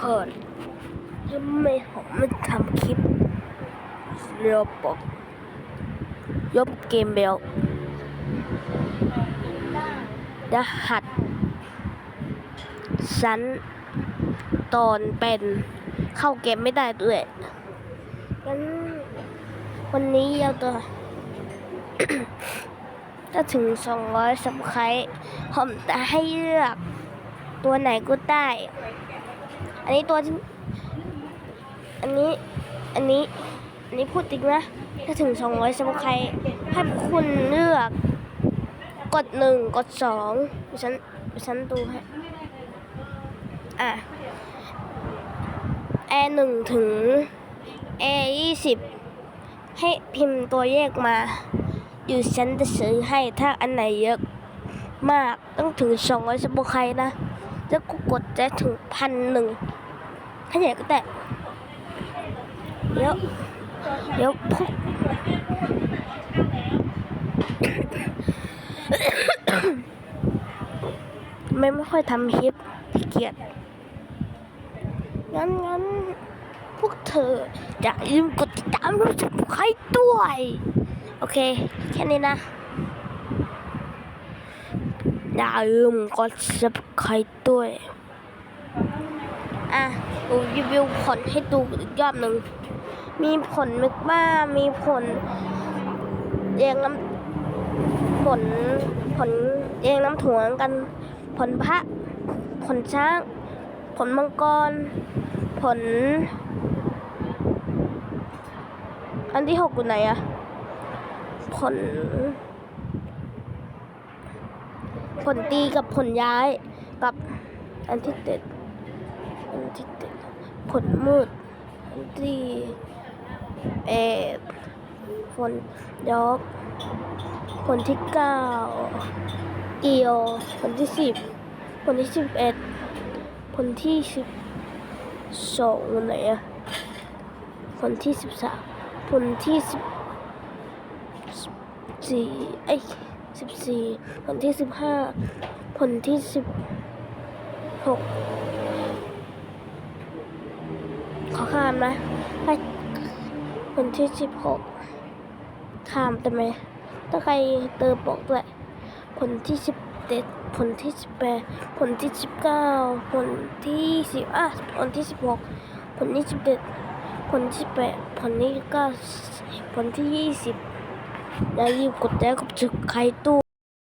ก่อนทำไมผมไม่ทำคลิปเรียบวปกยบเกมเบลรหัสชั้นตอนเป็นเข้าเกมไม่ได้ด้วยงั้นวันนี้เราตัวถ้าถึง 200สับไครต์ผมจะให้เลือกตัวไหนก็ได้ อันนี้ตัวที่อันนี้ อันนี้ อันนี้พูดจริงนะ ถ้าถึง 200สับไครต์ให้คุณเลือก กดหนึ่งกดสองฉันฉันดูให้ อะ แอหนึ่งถึง แอยี่สิบให้พิมพ์ตัวแยกมา อยู่ฉันจะซื้อให้ถ้าอันไหนเยอะมากต้องถึงสองร้อยสบใครนะ แล้วก็กดจะถึงพันหนึ่งถ้าใหญ่ก็แต่เดี๋ยวเดี๋ยวพวกไม่ไม่ค่อยทำคลิปเกียจงั้นงั้นพวกเธออย่าลืมกดติดตามรู้สึกใครด้วย โอเค แค่นี้นะ อย่าลืมกด subscribe ด้วย อะดูรีวิวผลให้ดูอีกรอบหนึ่ง มีผลมึกบ้า มีผลเรียงน้ำผลผลเรียงน้ำถั่วกัน ผลพระ ผลช้าง ผลมังกร ผล อันที่หกอยู่ไหนอะผล ผลตีกับผลย้ายกับอันที่เจ็ดอันที่เจ็ดผลมืดอันที่เอดผลยอกผลที่เก้าเอียวผลที่สิบผลที่สิบเอ็ดผลที่สิบสองไหนอะผลที่สิบสามผลที่สิบสี่ไอ้ สิบสี่ผลที่สิบห้าผลที่สิบหกขอข้ามนะไปผลที่สิบหกข้ามได้ไหมถ้าใครเติมบอกด้วยผลที่สิบเจ็ดผลที่สิบแปดผลที่สิบเก้าผลที่สิบอะผลที่สิบหกผลที่สิบเจ็ดผลที่แปดผลที่เก้าผลที่ยี่สิบ อย่าลืมกดแชร์กับใครตู้